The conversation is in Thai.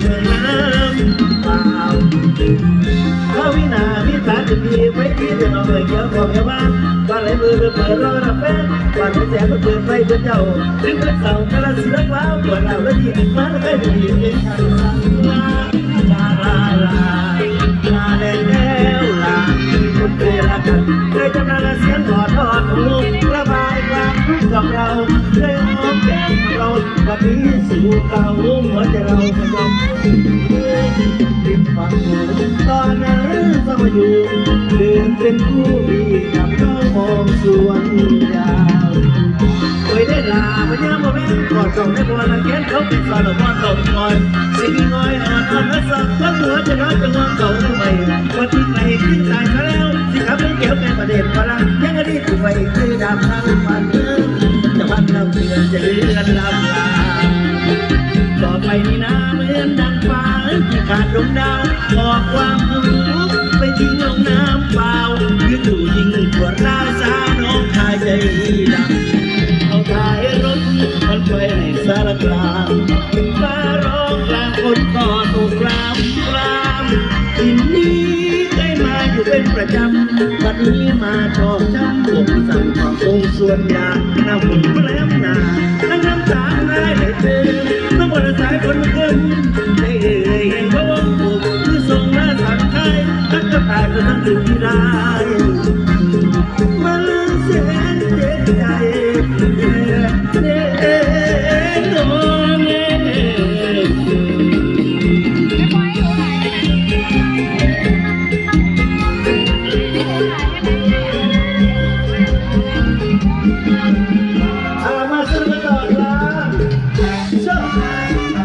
เมืองน้ำเปล่าเขาวินาวิสาจะดีไว้ที่จะเอาเลยเกี่ยวของแค่บ้านว่าไหลมือเปิดรอรับแฟนว่าไม่แสบเปิดไฟเปิดเจ้าถึงเปิดเสากระสีน้ำว้าวปวดเราแล้วดีมาแล้วก็ดีเองทางลาลาลาลาลาแล้วลาคนเคยรักกันเคยจำนานเสียงกอดทอดของลูระบายความทุกข์กับเราเคยหอมแก้มเราวันนี้สู่เก่าหัวใจเรา ตอนนั้นสมัยอยู่เดินเป็นผู้ดีกับน้องมองสวนยาวเคยได้ลาพยามมาแม่กอดส่งให้บัวละแกนเขาเป็นสารพัดตกงอยสิ่งงอยอ่อนอ่อนและสักทั้งหัวจะน้อยจะงอนเก่าทำไมวันที่ใครขึ้นตายซะแล้วสิครับไม่เกี่ยวเป็นประเด็นพลังยังอดีตไปคือดำทั้งวันจะพันลำเตือนจะเลื่อนลำลาต่อไปนี้นะเหมือนดังฟ้า ที่ขาดดวงดาวบอกความทุกข์ไปทิ้งลงน้ำเปล่ายืนอยู่ยิงปวดร้าวสาน้องชายใจดำเอาท้ายรถมันไปให้สารกลางมาร้องกลางคนก่อถูกกลามกลามทินนี้ได้มาอยู่เป็นประจำวันนี้มาชอบช้ำผมสั่งของคงส่วนยาหน้าฝุ่นแล้มนา คนเกินได้เอ่ยเห็นพระวงศ์ถูกคือทรงและสังไทยทักกระตายจนทั้งถึงที่ได้